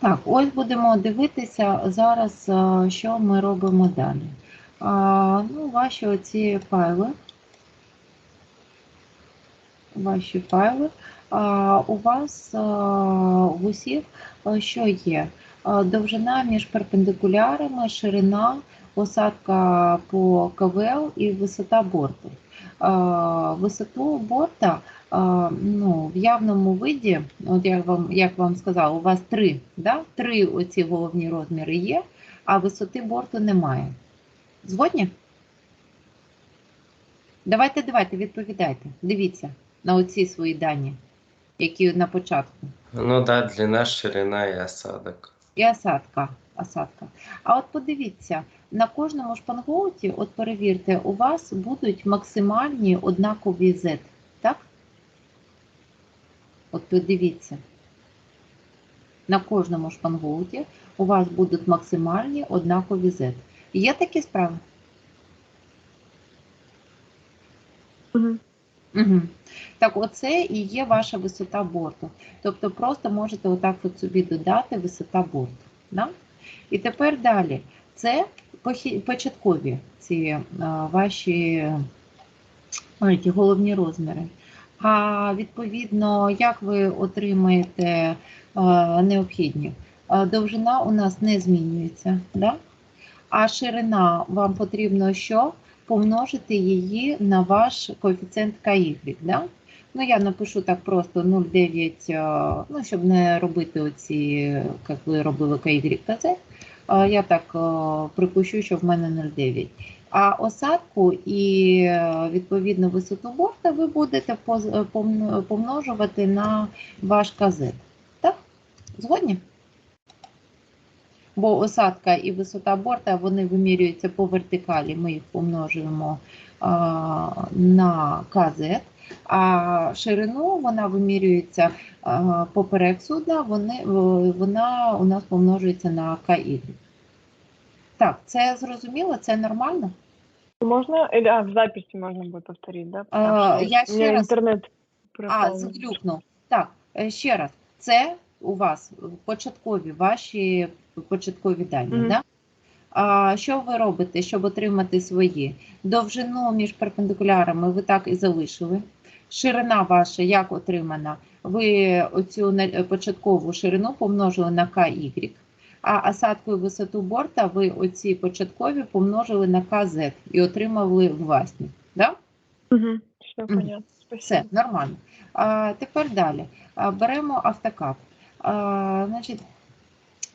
Так, ось будемо дивитися зараз, що ми робимо далі. А, Ну, ваші оці файли. Ваші файли. А, у вас а, в усіх що є? А, Довжина між перпендикулярами, ширина, осадка по КВЛ і висота борту. А, Висоту борта ну, в явному виді, от я вам, як вам сказала, у вас три, да? три оці головні розміри є, а висоти борту немає. Згодні? Давайте, давайте, відповідайте. Дивіться на оці свої дані, які на початку. Ну так, да, длина, ширина і осадок. І осадка. осадка. А от подивіться, на кожному шпангоуті, от перевірте, у вас будуть максимальні однакові Z, От подивіться. На кожному шпангоуті у вас будуть максимальні однакові Z. Є такі справи? Мгм. Угу. Так, оце і є ваша висота борту. Тобто просто можете отак от собі додати висота борту. Да? І тепер далі. Це початкові ці а, ваші ті головні розміри. А відповідно, як ви отримаєте а, необхідні? Довжина у нас не змінюється, да? а ширина вам потрібно що? Помножити її на ваш коефіцієнт КY. Да? Ну, я напишу так просто 0,9, ну, щоб не робити оці, як ви робили та Я так припущу, що в мене 0,9. А осадку і відповідно висоту борта ви будете помножувати на ваш КЗ. Так? Згодні? Бо осадка і висота борта вони вимірюються по вертикалі. Ми їх помножуємо а, на КЗ, а ширину вона вимірюється а, поперек судна, вони, вона у нас помножується на КY. Так, це зрозуміло, це нормально? Можно? Или а, в записи можно будет повторить, да? Потому что я у ще раз- интернет А, заглюкнув. Так, е, ще раз. Це у вас початкові ваші початкові дані, Мгм. да? А що ви робите, щоб отримати свої? Довжину між перпендикулярами ви так і залишили. Ширина ваша як отримана? Ви оцю на- початкову ширину помножили на КY, а осадку і висоту борта ви оці початкові помножили на КЗ і отримали власні. Да? Мгм. Все понятно. Все нормально. А, тепер далі. А, беремо автокап. А, значить,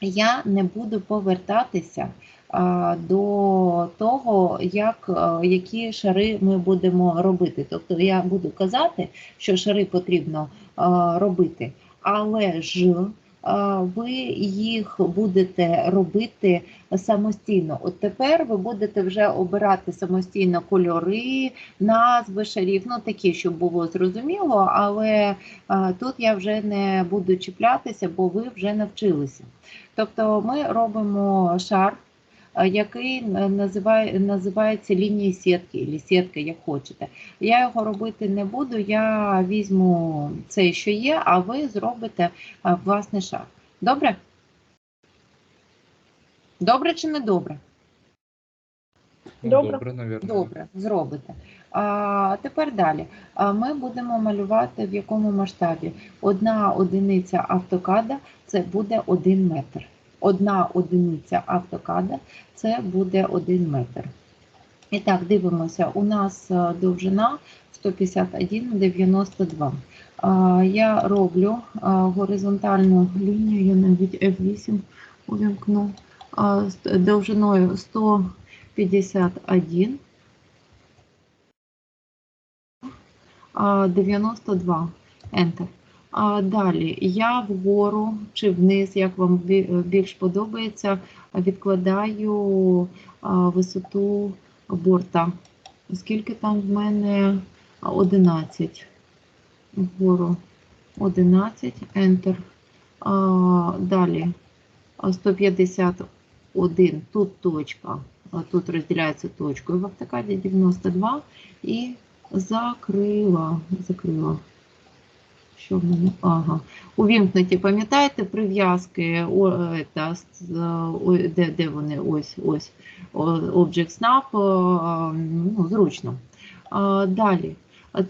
я не буду повертатися а, до того, як, а, які шари ми будемо робити. Тобто я буду казати, що шари потрібно а, робити, але ж ви їх будете робити самостійно. От тепер ви будете вже обирати самостійно кольори, назви шарів, ну такі, щоб було зрозуміло, але тут я вже не буду чіплятися, бо ви вже навчилися. Тобто ми робимо шар, який е, називає, називається лінії сітки, або сітка, як хочете. Я його робити не буду, я візьму це, що є, а ви зробите власний шар. Добре? Добре чи не добре? Добре. Добре, наверное. Добре, зробите. А тепер далі. А ми будемо малювати в якому масштабі? Одна одиниця автокада це буде 1 метр. Одна одиниця автокада це буде 1 метр. І так, дивимося. У нас е, довжина 151,92. Я роблю горизонтальну лінію, я навіть F8 увімкну довжиною 151 92. Enter. А далі. Я вгору чи вниз, як вам більш подобається, відкладаю висоту борта. Скільки там в мене? 11. Вгору. 11, Enter. А, далі. 151, тут точка, тут розділяється точкою в автокаді 92 і закрила, закрила. Що в мене? Ага. Увімкнуті, пам'ятаєте, прив'язки, е, де, де вони? Ось, ось. Object Snap, о, ну, зручно. А, Далі.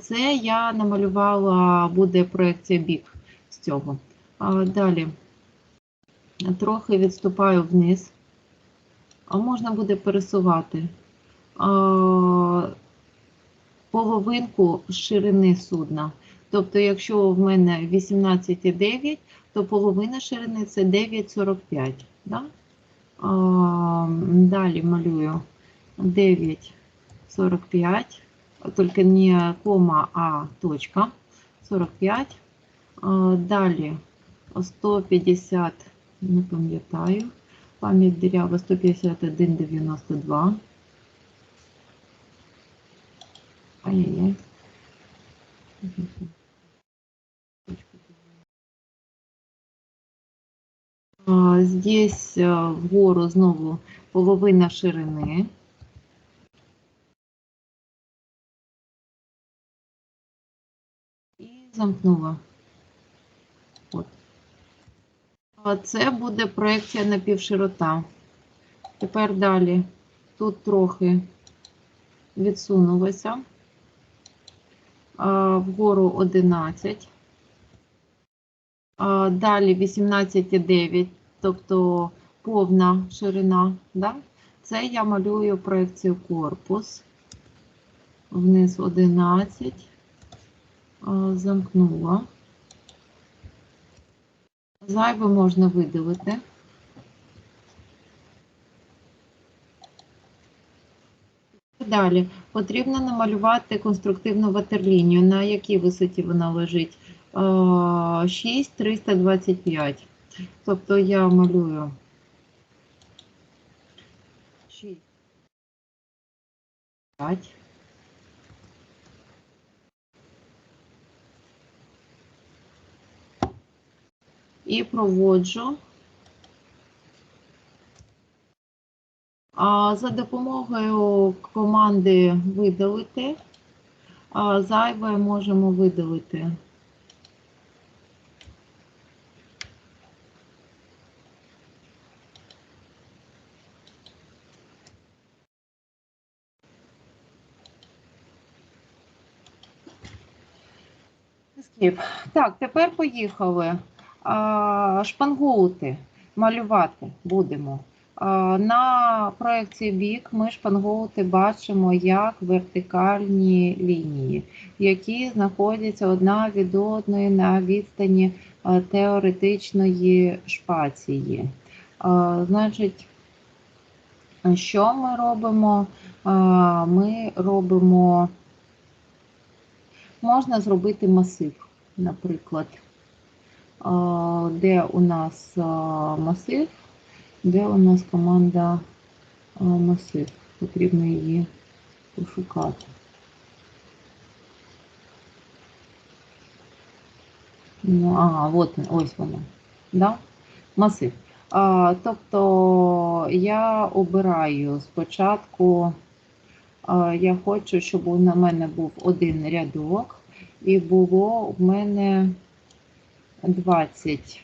Це я намалювала, буде проекція бік з цього. А, Далі. Трохи відступаю вниз. А можна буде пересувати. А, половинку ширини судна. Тобто, якщо в мене 18,9, то половина ширини це 9,45. Да? Далі малюю 9,45, тільки не кома, а точка. 45. А, далі 150, не пам'ятаю, пам'ять дірява 151,92. Ай-яй-яй. Здесь вгору знову половина ширини. І замкнула. От. Це буде проекція напівширота. Тепер далі. Тут трохи відсунулося. Вгору 11. Далі 18,9, тобто повна ширина. Да? Це я малюю проекцію корпус. Вниз 11. Замкнула. Зайве можна видалити. Далі потрібно намалювати конструктивну ватерлінію. На якій висоті вона лежить? 6,325. Тобто я малюю 6. 5. І проводжу. За допомогою команди видалити, зайве можемо видалити. Escape. Так, тепер поїхали. А, Шпангоути малювати будемо. На проекції бік ми шпангоути бачимо як вертикальні лінії, які знаходяться одна від одної на відстані теоретичної шпації. Значить, що ми робимо? Ми робимо, можна зробити масив, наприклад, де у нас масив, де у нас команда масив. Потрібно її пошукати. Ну, ага, от ось вона. Да? Масив. А, тобто я обираю спочатку, а, я хочу, щоб на мене був один рядок, і було в мене 20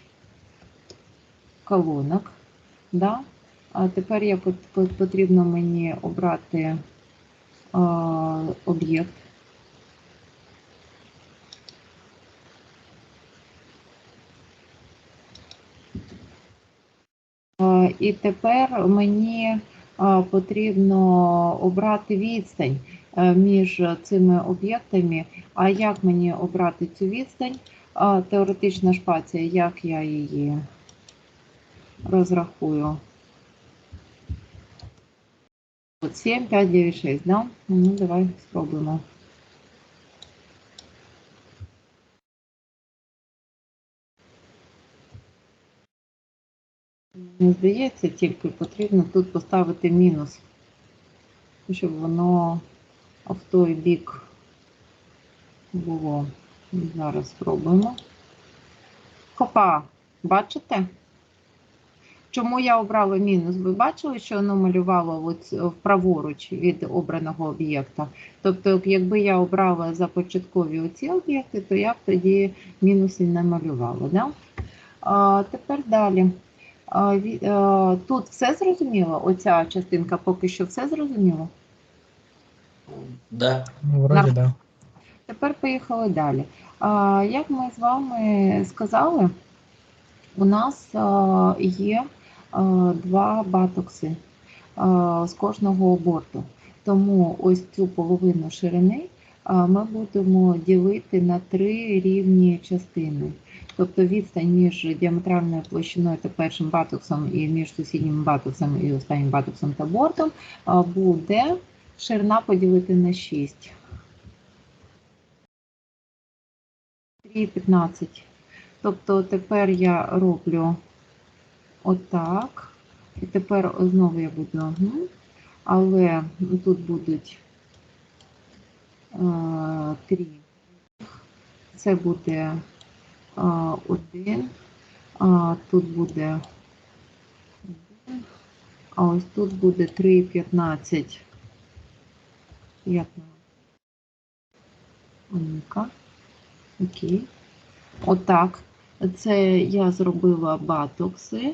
колонок. Да? А тепер я пот- пот- потрібно мені обрати а, об'єкт. Е, І тепер мені е, потрібно обрати відстань е, між цими об'єктами. А як мені обрати цю відстань? Е, Теоретична шпація, як я її розрахую? От 7, 5, 9, 6, да? Ну, давай спробуємо. Мені здається, тільки потрібно тут поставити мінус, щоб воно в той бік було. Зараз спробуємо. Хопа, бачите? Чому я обрала мінус? Ви бачили, що воно малювало е, праворуч від обраного об'єкта? Тобто, якби я обрала за початкові оці об'єкти, то я б тоді мінуси не малювала. Да? А, тепер далі. А, тут все зрозуміло? Оця частинка поки що все зрозуміло? Да. Ну, вроде На- да. Тепер поїхали далі. А, Як ми з вами сказали, у нас а, є а, два батокси а, з кожного борту. Тому ось цю половину ширини а, ми будемо ділити на три рівні частини. Тобто відстань між діаметральною площиною та першим батоксом і між сусіднім батоксом і останнім батоксом та бортом а, буде ширина поділити на 6. 3,15. Тобто тепер я роблю отак. І тепер знову я буду, але тут будуть е, три. Це буде е, один, тут буде один, а ось тут буде 3,15. 15. Ну-ка. Окей. Отак. Це я зробила батокси.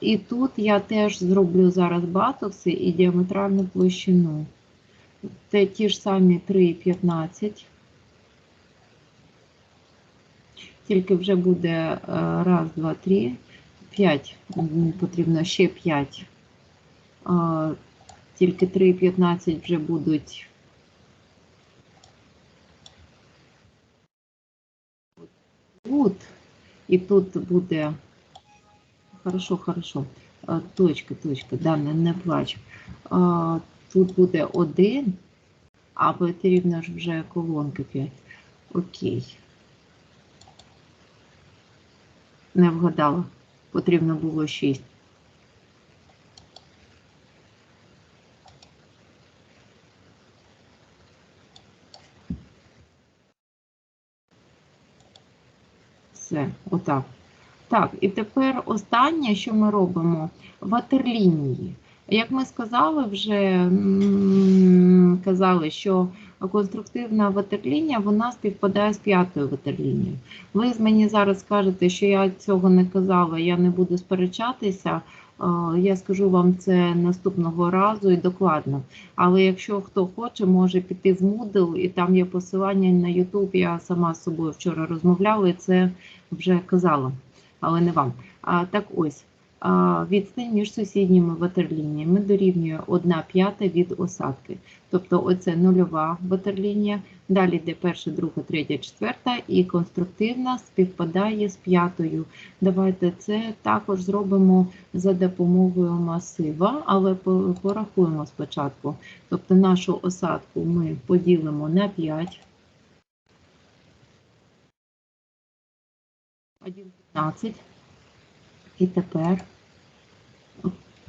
І тут я теж зроблю зараз батокси і діаметральну площину. Це ті ж самі 3,15. Тільки вже буде е, раз, два, три, п'ять. Потрібно ще 5. Тільки 3,15 вже будуть тут, і тут буде. Хорошо, хорошо. Точка, точка, да, не, не плач. Тут буде один, а потрібно ж вже колонки 5. Окей. Не вгадала. Потрібно було 6. Все, отак. Так, і тепер останнє, що ми робимо? Ватерлінії. Як ми сказали, вже казали, що конструктивна ватерлінія вона співпадає з п'ятою ватерлінією. Ви з мені зараз скажете, що я цього не казала, я не буду сперечатися. Е, Я скажу вам це наступного разу і докладно. Але якщо хто хоче, може піти в Moodle, і там є посилання на YouTube. Я сама з собою вчора розмовляла і це вже казала, але не вам. А, так ось. Відстань між сусідніми ватерлініями дорівнює 1 п'ята від осадки. Тобто оце нульова ватерлінія, далі йде перша, друга, третя, четверта і конструктивна співпадає з п'ятою. Давайте це також зробимо за допомогою масива, але порахуємо спочатку. Тобто нашу осадку ми поділимо на 5. 1,15. І тепер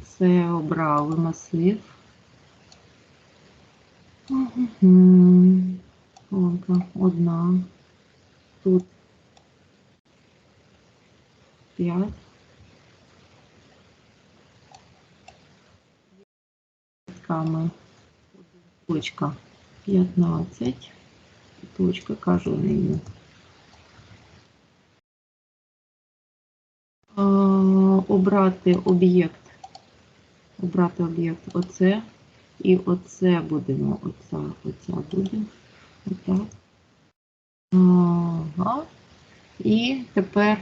це обрали масив. Мгм. Одна. Тут 5. Точками. Точка 15. Точка, кажу нею. А, обрати об'єкт. Обрати об'єкт оце. І оце будемо, оця, оця буде. Отак. Ага. І тепер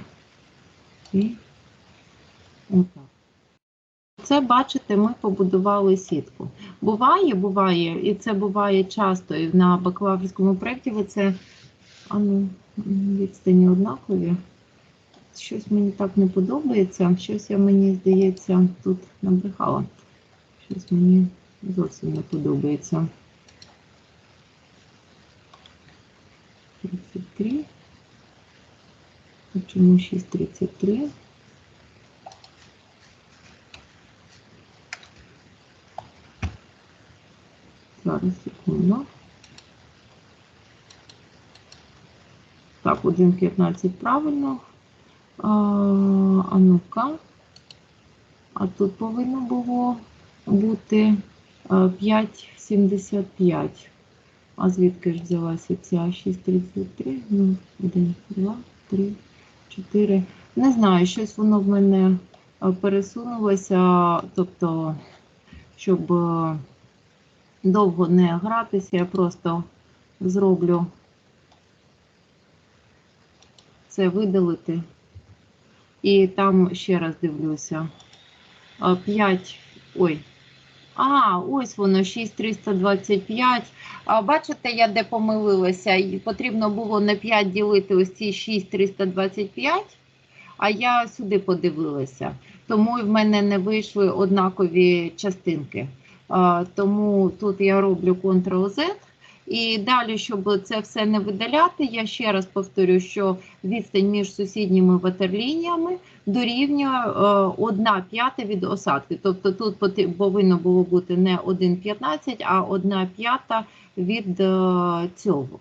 і отак. Це, бачите, ми побудували сітку. Буває, буває, і це буває часто, і на бакалаврському проєкті ви це а ну, відстані однакові. Щось мені так не подобається, щось я мені здається тут набрехала. Щось мені зовсім не подобається. 33. А чому 6,33? Зараз секунду. Так, 1,15 правильно. А, ну-ка. А тут повинно було бути е, 5,75. А звідки ж взялася ця 6,33? Ну, 1, 2, 3, 4. Не знаю, щось воно в мене е, пересунулося. Тобто, щоб е, довго не гратися, я просто зроблю це видалити. І там ще раз дивлюся. 5. Ой. А, ось воно 6,325. А бачите, я де помилилася? Потрібно було на 5 ділити ось ці 6,325, а я сюди подивилася. Тому в мене не вийшли однакові частинки. Тому тут я роблю Ctrl-Z. І далі, щоб це все не видаляти, я ще раз повторю, що відстань між сусідніми ватерлініями дорівнює 1 п'ята від осадки. Тобто тут повинно було бути не 1,15, а 1 п'ята від е, цього.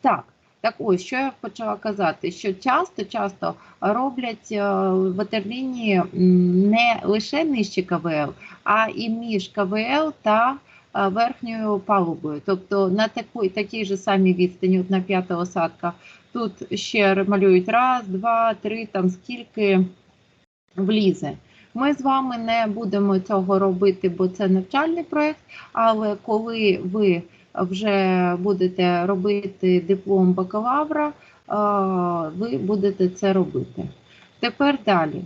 Так, так ось, що я почала казати, що часто часто роблять е, ватерлінії не лише нижче КВЛ, а і між КВЛ та е, верхньою палубою. Тобто на такій, такій же самій відстані, от на п'ята осадка, тут ще малюють раз, два, три, там скільки влізе. Ми з вами не будемо цього робити, бо це навчальний проєкт, але коли ви вже будете робити диплом бакалавра, ви будете це робити. Тепер далі.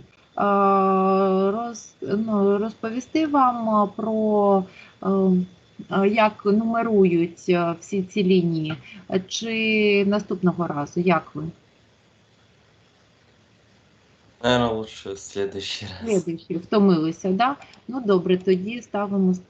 Ну, розповісти вам про як нумерують е, всі ці лінії, чи наступного разу, як ви? Наверное, лучше в следующий раз. Слідуючі, втомилися, да? Ну добре, тоді ставимо стоп.